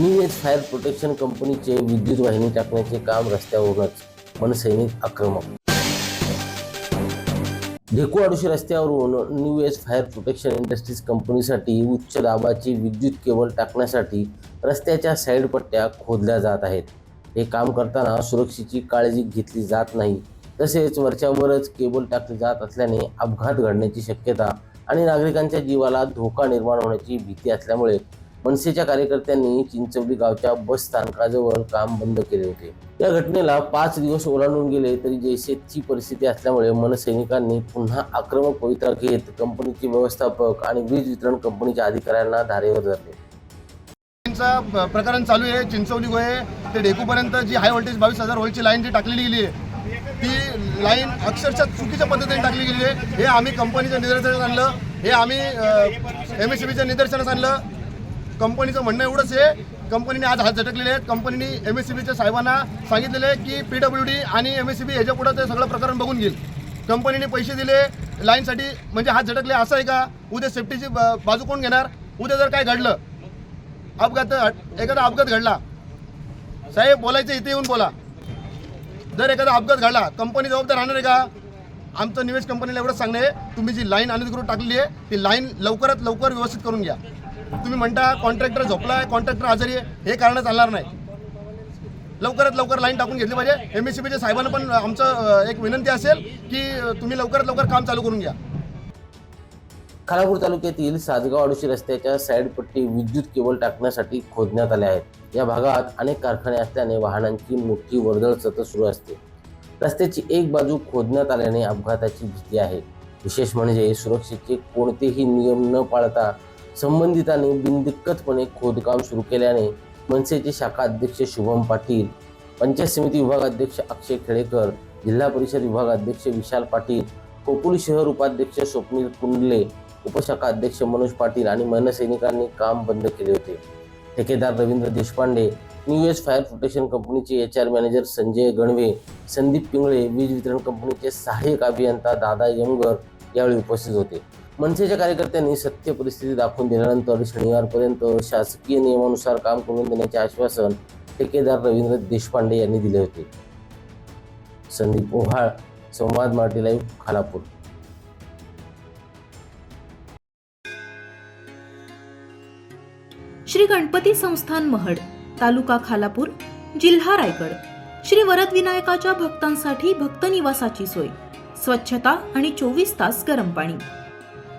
New age fire protection कंपनीचे विद्युत वाहिनी टाकण्याचे काम रस्त्यावरूनच मनसैनिक आक्रमक. ढेकू आडोशी रस्त्यावरून new age fire protection industries कंपनीसाठी उच्च दाबाची विद्युत केबल टाकण्यासाठी रस्त्याच्या साईड पट्ट्या खोदल्या जात आहेत. हे काम करताना सुरक्षेची काळजी घेतली जात नाही. तसेच वरच्यावरच केबल टाकली जात असल्याने अपघात घडण्याची शक्यता आणि नागरिकांच्या जीवाला धोका निर्माण होण्याची भीती असल्यामुळे मनसेच्या कार्यकर्त्यांनी चिंचवली गावच्या बस स्थानकाजवळ काम बंद केले होते. या घटनेला पाच दिवस ओलांडून गेले तरी जैसेची परिस्थिती असल्यामुळे मनसैनिकांनी पुन्हा आक्रमक पवित्रा घेत कंपनीचे व्यवस्थापक आणि वीज वितरण कंपनीच्या अधिकाऱ्यांना धारेवर धरले. चा प्रकरण चालू आहे. चिंचवली गोये ते डेकूपर्यंत जी हाय व्होल्टेज बावीस हजार व्होल्टची लाईन जी टाकलेली गेली आहे ती लाईन अक्षरशः चुकीच्या पद्धतीने टाकली गेली आहे. हे आम्ही कंपनीच्या निदर्शनास आणलं. हे आम्ही एम एस सी बीच्या निदर्शनास आणलं. कंपनीचं म्हणणं एवढंच आहे. कंपनीने आज हात झटकलेले आहेत. कंपनीने एम एस सी बीच्या साहेबांना सांगितलेले आहे की पी डब्ल्यू डी आणि एम एस सी बी ह्याच्या पुढं ते सगळं प्रकरण बघून घेईल. कंपनीने पैसे दिले लाईनसाठी म्हणजे हात झटकले असं आहे का? उद्या सेफ्टीची ब- बाजू कोण घेणार? उद्या जर काय घडलं अपघात एखादा अपघात घडला साहेब बोलायचं इथे येऊन बोला. जर एखादा अपघात घडला कंपनी जबाबदार राहणार आहे का? आमचं निवेश कंपनीला एवढंच सांगणं आहे. तुम्ही जी लाईन अनधिकृत टाकलेली आहे ती लाईन लवकरात लवकर व्यवस्थित करून घ्या. तुम्ही म्हणता कॉन्ट्रॅक्टर झोपलाय कॉन्ट्रॅक्टर आजारी आहे हे कारण चालणार नाही. लवकरात लवकर लाईन टाकून घेतली पाहिजे. एम एस सी बीच्या साहेबांना पण आमचं एक विनंती असेल की तुम्ही लवकरात लवकर काम चालू करून घ्या. खालापूर तालुक्यातील सातगाव आडोशी रस्त्याच्या साईड पट्टी विद्युत केबल टाकण्यासाठी खोदण्यात आल्या आहेत. या भागात अनेक कारखाने असल्याने वाहनांची मोठी वर्दळ सतत सुरू असते. रस्त्याची एक बाजू खोदण्यात आल्याने अपघाताची भीती आहे. विशेष म्हणजे सुरक्षेचे कोणतेही नियम न पाळता संबंधितांनी बिनदिक्कतपणे खोदकाम सुरू केल्याने मनसेचे शाखा अध्यक्ष शुभम पाटील पंचायत समिती विभागाध्यक्ष अक्षय खेडेकर जिल्हा परिषद विभागाध्यक्ष विशाल पाटील कोपुली शहर उपाध्यक्ष स्वप्नील कुंडले उपशाखा अध्यक्ष मनोज पाटील आणि मनसैनिकांनी काम बंद केले होते. ठेकेदार Ravindra Deshpande new S fire protection कंपनीचे H R manager Sanjay Ganave Sandeep Pingale वीज वितरण कंपनीचे सहाय्यक अभियंता दादा यमगर यावेळी उपस्थित होते. मनसेच्या कार्यकर्त्यांनी सत्य परिस्थिती दाखवून दिल्यानंतर शनिवारपर्यंत शासकीय नियमानुसार काम करून देण्याचे आश्वासन ठेकेदार रवींद्र देशपांडे यांनी दिले होते. संदीप ओहाळ संवाद मराठी लाईव्ह खालापूर श्री गणपती संस्थान महड तालुका खालापूर जिल्हा रायगड. श्री वरद विनायकाच्या भक्तांसाठी भक्त निवासाची सोय. स्वच्छता आणि चोवीस तास गरम पाणी.